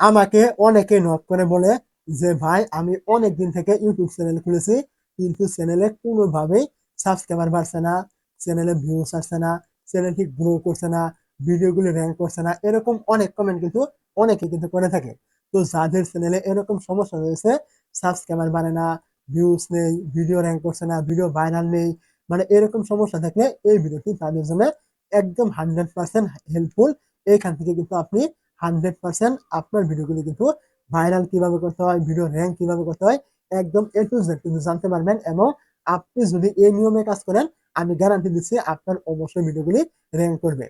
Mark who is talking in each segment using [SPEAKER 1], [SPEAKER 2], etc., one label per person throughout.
[SPEAKER 1] আমাকে অনেকে নক করে বলে যে, ভাই, আমি অনেক দিন থেকে ইউটিউব চ্যানেল খুলেছি, কিন্তু চ্যানেলে কোনোভাবেই সাবস্ক্রাইবার বাড়ছে না চ্যানেলে ভিউস আসছে না চ্যানেল ঠিক গ্রো করছে না ভিডিওগুলি র্যাঙ্ক করছে না। এরকম অনেক কমেন্ট কিন্তু অনেকে কিন্তু করে থাকে। তো যাদের চ্যানেলে এরকম সমস্যা রয়েছে সাবস্ক্রাইবার বাড়ে না ভিউস নেই ভিডিও র্যাঙ্ক করছে না ভিডিও ভাইরাল নেই মানে এরকম সমস্যা থাকলে এই ভিডিওটি তাদের জন্য একদম হান্ড্রেড পার্সেন্ট হেল্পফুল এইখান থেকে কিন্তু আপনি হান্ড্রেড পার্সেন্ট আপনার ভিডিওগুলি কিন্তু ভাইরাল কীভাবে করতে হয়, ভিডিও র্যাঙ্ক কীভাবে করতে হয়, একদম এ টু জেড কিন্তু জানতে পারবেন এবং আপনি যদি এই নিয়মে কাজ করেন, আমি গ্যারান্টি দিচ্ছি আপনার অবশ্যই ভিডিওগুলি র্যাঙ্ক করবে।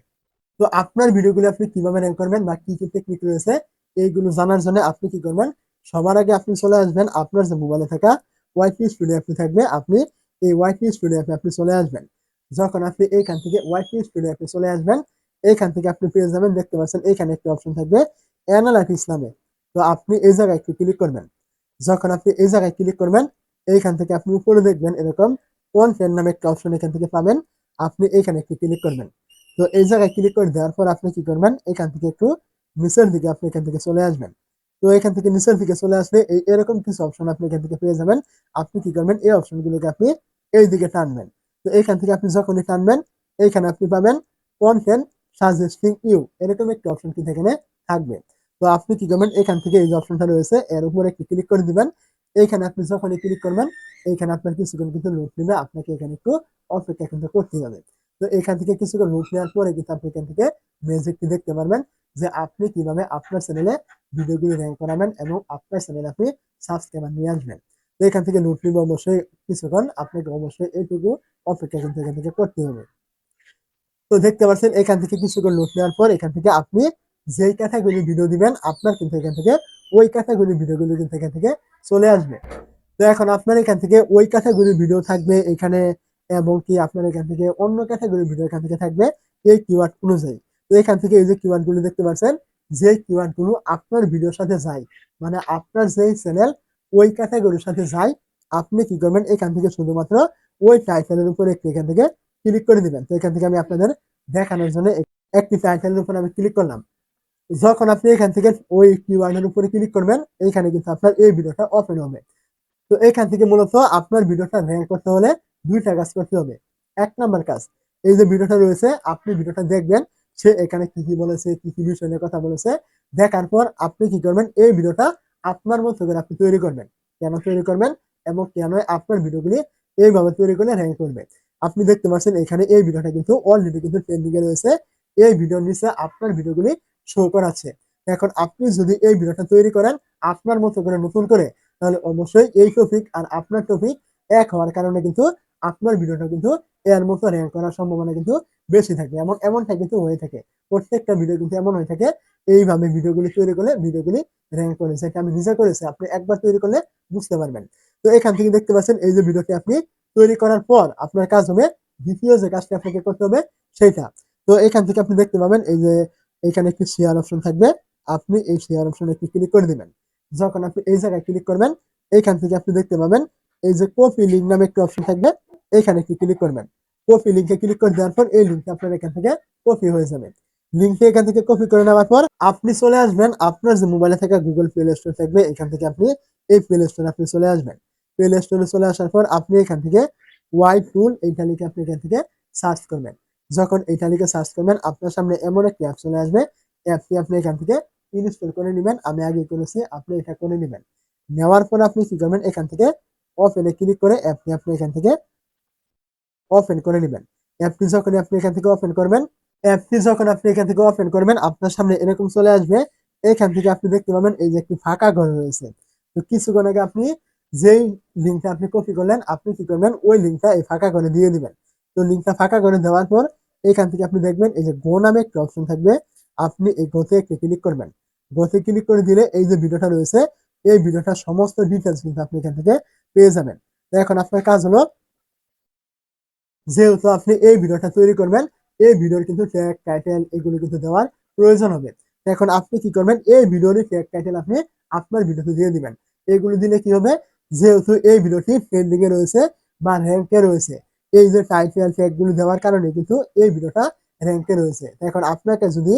[SPEAKER 1] তো আপনার ভিডিওগুলি আপনি কীভাবে র্যাঙ্ক করবেন বা কি কি টেকনিক রয়েছে, এইগুলো জানার জন্য আপনি কি করবেন, সবার আগে আপনি চলে আসবেন আপনার যে মোবাইলে থাকা ওয়াইটি স্টুডিও অ্যাপটি থাকবে, আপনি এই ওয়াইটি স্টুডিও অ্যাপে আপনি চলে আসবেন। যখন আপনি এইখান থেকে ওয়াইটি স্টুডিও অ্যাপে চলে আসবেন এইখান থেকে আপনি পেয়ে যাবেন, দেখতে পাচ্ছেন এইখানে একটা অপশন থাকবে অ্যানালাইটিক্স নামে। তো আপনি এই জায়গায় একটু ক্লিক করবেন। যখন আপনি এই জায়গায় ক্লিক করবেন, এইখান থেকে আপনি উপরে দেখবেন এরকম কন্টেন্ট নামে একটা অপশন এখান থেকে পাবেন। আপনি এইখানে একটু ক্লিক করবেন। তো এই জায়গায় ক্লিক করে দেওয়ার পর আপনি কি করবেন? এখান থেকে একটু নিচের দিকে আপনি এখান থেকে চলে আসবেন। তো এখান থেকে নিচের দিকে চলে আসলে এই এরকম কিছু অপশন আপনি এখান থেকে পেয়ে যাবেন। আপনি কি করবেন? এই অপশনগুলোকে আপনি এই দিকে টানবেন। তো এইখান থেকে আপনি যখনই টানবেন এইখানে আপনি পাবেন কন্টেন্ট সাজেস্টিং ইউ, এরকম একটি অপশন কিন্তু এখানে থাকবে। তো আপনি কি করবেন? এখান থেকে এই যে অপশনটা রয়েছে, এর উপরে একটু ক্লিক করে দিবেন। এইখানে আপনি যখনই ক্লিক করবেন, এইখানে আপনার কিছুক্ষণ কিন্তু লোড নেবে, আপনাকে এখানে একটু অপেক্ষা কিন্তু করতে হবে। তো এখান থেকে কিছুক্ষণ লোড নেওয়ার পরে কিন্তু আপনি এখান থেকে ম্যাজিকটি দেখতে পারবেন যে আপনি কীভাবে আপনার চ্যানেলে ভিডিওগুলি র্যাঙ্ক করাবেন এবং আপনার চ্যানেলে আপনি সাবস্ক্রাইবার নিয়ে আসবেন। তো এখান থেকে নোট নিবে অবশ্যই কিছুক্ষণ, আপনাকে অবশ্যই এইটুকু অপেক্ষা কিন্তু এখান থেকে করতে হবে। তো দেখতে পাচ্ছেন এখান থেকে কিছুক্ষণ নোট নেওয়ার পর এখান থেকে আপনি যেই ক্যাটাগরি ভিডিও দিবেন আপনার কিন্তু এখান থেকে ওই ক্যাটাগরি ভিডিওগুলো কিন্তু এখান থেকে চলে আসবে তো এখন আপনার এখান থেকে ওই ক্যাটাগরি ভিডিও থাকবে এখানে এবং কি আপনার এখান থেকে অন্য ক্যাটাগরি ভিডিও এখান থেকে থাকবে এই কিওয়ার্ড অনুযায়ী তো এখান থেকে এই যে কিওয়ার্ডগুলো দেখতে পাচ্ছেন যে কিওয়ার্ডগুলো আপনার ভিডিওর সাথে যায় মানে আপনার যেই চ্যানেল ওই ক্যাটাগরির সাথে যায় আপনি কি করবেন এখান থেকে শুধুমাত্র ওই টাইটেলের উপরে এখান থেকে ক্লিক করে দিবেন তো এখান থেকে আমি আপনাদের দেখানোর জন্য একটি টাইটেলের উপর আমি ক্লিক করলাম। যখন আপনি এখান থেকে ওই কিওয়ার্ডের উপরে ক্লিক করবেন এইখানে কিন্তু আপনার এই ভিডিওটা ওপেন হবে। তো এখান থেকে মূলত আপনার ভিডিওটা র্যাঙ্ক করতে হলে দুইটা কাজ করতে হবে। এক নাম্বার কাজ, এই যে ভিডিওটা রয়েছে, আপনি ভিডিওটা দেখবেন, সে এখানে কি কি বলেছে, কি কি বিষয় নিয়ে কথা বলেছে। দেখার পর আপনি কি করবেন, এই ভিডিওটা আপনার মতো করে আপনি তৈরি করবেন। কেন তৈরি করবেন এবং কেন আপনার ভিডিওগুলি এইভাবে তৈরি করলে র্যাঙ্ক করবে? আপনি দেখতে পাচ্ছেন এখানে এই ভিডিওটা কিন্তু অলরেডি কিন্তু ট্রেন্ডিং এ রয়েছে। এই ভিডিওর নিচে আপনার ভিডিওগুলি শো করাচ্ছে এখন আপনি যদি এই ভিডিওটা তৈরি করেন আপনার মতো করে নতুন করে, তাহলে অবশ্যই এই টপিক আর আপনার টপিক এক হওয়ার কারণে কিন্তু আপনার ভিডিওটা কিন্তু এর মতো র্যাঙ্ক করার সম্ভাবনা কিন্তু বেশি থাকে এমন এমনটা কিন্তু হয়ে থাকে। প্রত্যেকটা ভিডিও কিন্তু এমন হয়ে থাকে, এইভাবে ভিডিওগুলি তৈরি করলে ভিডিওগুলি র্যাঙ্ক করে সেটা আমি নিজে করেছি, আপনি একবার তৈরি করলে বুঝতে পারবেন। তো এখান থেকে দেখতে পাচ্ছেন এই যে ভিডিওটি আপনি তৈরি করার পর আপনার কাজ হবে দ্বিতীয় যে কাজটি আপনাকে করতে হবে সেটা তো এখান থেকে আপনি দেখতে পাবেন এই যে এখানে একটি শেয়ার অপশন থাকবে। আপনি এই শেয়ার অপশনে একটি ক্লিক করে দিবেন। যখন আপনি এই জায়গায় ক্লিক করবেন এইখান থেকে আপনি দেখতে পাবেন এই যে কপি লিঙ্ক নামে একটি অপশন থাকবে। এখানে একটি ক্লিক করবেন। কপি লিঙ্কে ক্লিক করে দেওয়ার পর এই লিঙ্কটা আপনার এখান থেকে কপি হয়ে যাবে। লিঙ্কটি এখান থেকে কপি করে নেওয়ার পর আপনি চলে আসবেন। আপনার যে মোবাইলে থাকা গুগল প্লে স্টোর থাকবে, এখান থেকে আপনি এই প্লে স্টোরে আপনি চলে আসবেন। প্লে স্টোরে চলে আসার পর আপনি এখান থেকে ওয়াই টুল এইটা লিখে আপনি এখান থেকে সার্চ করবেন। যখন এইটা লিখে সার্চ করবেন, আপনার সামনে এমন একটি অ্যাপ চলে আসবে। অ্যাপটি আপনি এখান থেকে ইনস্টল করে নেবেন। আমি আগে করেছি, আপনি এটা করে নেবেন। নেওয়ার পর আপনি কি করবেন? এখান থেকে ওপেনে ক্লিক করে অ্যাপটি আপনি এখান থেকে ওপেন করে নেবেন। অ্যাপটি যখন আপনি এখান থেকে ওপেন করবেন অ্যাপটি যখন আপনি এখান থেকে ওপেন করবেন, আপনার সামনে এরকম চলে আসবে। এখান থেকে আপনি দেখতে পাবেন, এই যে একটি ফাঁকা ঘর রয়েছে। তো কিছুক্ষণ আগে আপনি যেই লিঙ্কটা আপনি কপি করলেন, আপনি কি করবেন? ওই লিঙ্কটা এই ফাঁকা করে দিয়ে দিবেন। তো লিঙ্কটা ফাঁকা করে দেওয়ার পর এখান থেকে আপনি দেখবেন এই যে গো নামে একটা অপশন থাকবে। আপনি এই গোতে একটু ক্লিক করবেন। গোতে ক্লিক করে দিলে এই যে ভিডিওটা রয়েছে, এই ভিডিওটার সমস্ত ডিটেলস কিন্তু আপনি এখান থেকে পেয়ে যাবেন। তো এখন আপনার কাজ হলো, যেহেতু আপনি এই ভিডিওটা তৈরি করবেন, এই ভিডিওর কিন্তু ট্যাগ টাইটেল এগুলো কিন্তু দেওয়ার প্রয়োজন হবে। এখন আপনি কি করবেন? এই ভিডিওর ট্যাগ টাইটেল আপনি আপনার ভিডিওতে দিয়ে দিবেন। এগুলো দিলে কি হবে? যেহেতু এই ভিডিওটি ট্রেন্ডিং এ রয়েছে বা র্যাঙ্কে রয়েছে, এই যে টাইটেল ট্যাগগুলো দেওয়ার কারণে কিন্তু এই ভিডিওটা র্যাঙ্কে রয়েছে। এখন আপনাকে যদি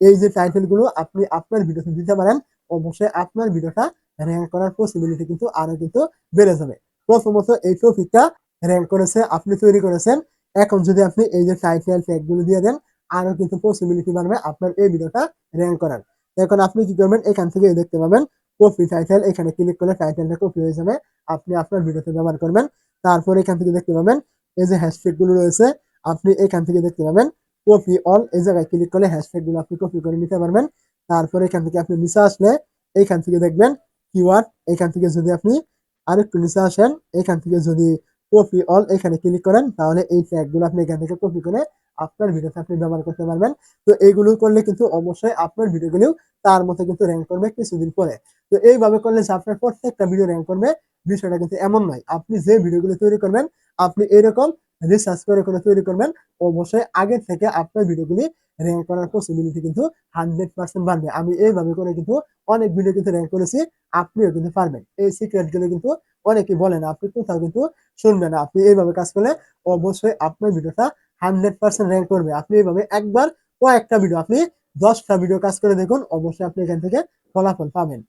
[SPEAKER 1] এই যে টাইটেলগুলো আপনি আপনার ভিডিওতে দিতে পারেন, অবশ্যই আপনার ভিডিওটা র্যাঙ্ক করার পসিবিলিটি কিন্তু আরও কিন্তু বেড়ে যাবে। প্রথমত এই টপিকটা র্যাঙ্ক করেছে, আপনি তৈরি করেছেন। এখন যদি আপনি এই যে টাইটেল ট্যাগগুলো দিয়ে দেন, আরও কিন্তু পসিবিলিটি বাড়বে আপনার এই ভিডিওটা র্যাঙ্ক করার। এখন আপনি কি করবেন? এখান থেকে দেখতে পাবেন কপি টাইটেল এখানে ক্লিক করলে টাইটেলটা কপি হয়ে যাবে। আপনি আপনার ভিডিওতে ব্যবহার করবেন। তারপর এখান থেকে দেখতে পাবেন, এই যে হ্যাশট্যাগগুলো রয়েছে, আপনি এখান থেকে দেখতে পাবেন কপি অল এই জায়গায় ক্লিক করলে হ্যাশট্যাগগুলো আপনি কপি করে নিতে পারবেন। তারপর এখান থেকে আপনি নিচে আসলে এইখান থেকে দেখবেন কিওয়ার্ড এখান থেকে যদি আপনি আরেকটু নিচে আসেন, এখান থেকে যদি কপি অল এখানে ক্লিক করেন, তাহলে এই ট্যাগগুলো আপনি এখান থেকে কপি করে আপনার ভিডিওতে আপনি ব্যবহার করতে পারবেন। তো এইগুলো করলে কিন্তু অবশ্যই আপনার ভিডিওগুলো তার মতো কিন্তু র্যাঙ্ক করবে কিছুদিন পরে। তো এইভাবে করলে যে আপনার প্রত্যেকটা ভিডিও র্যাঙ্ক করবে, বিষয়টা কিন্তু এমন নয়। আপনি যে ভিডিওগুলো তৈরি করবেন, আপনি এরকম রিসার্চ করে করে তৈরি করবেন, অবশ্যই আগে থেকে আপনার ভিডিওগুলি র্যাঙ্ক করার পসিবিলিটি কিন্তু হান্ড্রেড পার্সেন্ট বাড়বে। আমি এইভাবে করে কিন্তু অনেক ভিডিও কিন্তু র্যাঙ্ক করেছি, আপনিও কিন্তু পারবেন। এই সিক্রেটগুলো কিন্তু অনেকেই বলেন আপনি কোথাও কিন্তু শুনবেন আপনি এইভাবে কাজ করলে অবশ্যই আপনার ভিডিওটা হান্ড্রেড পার্সেন্ট র্যাঙ্ক করবে। আপনি এইভাবে একবার কয়েকটা ভিডিও আপনি দশটা ভিডিও কাজ করে দেখুন, অবশ্যই আপনি এখান থেকে ফলাফল পাবেন।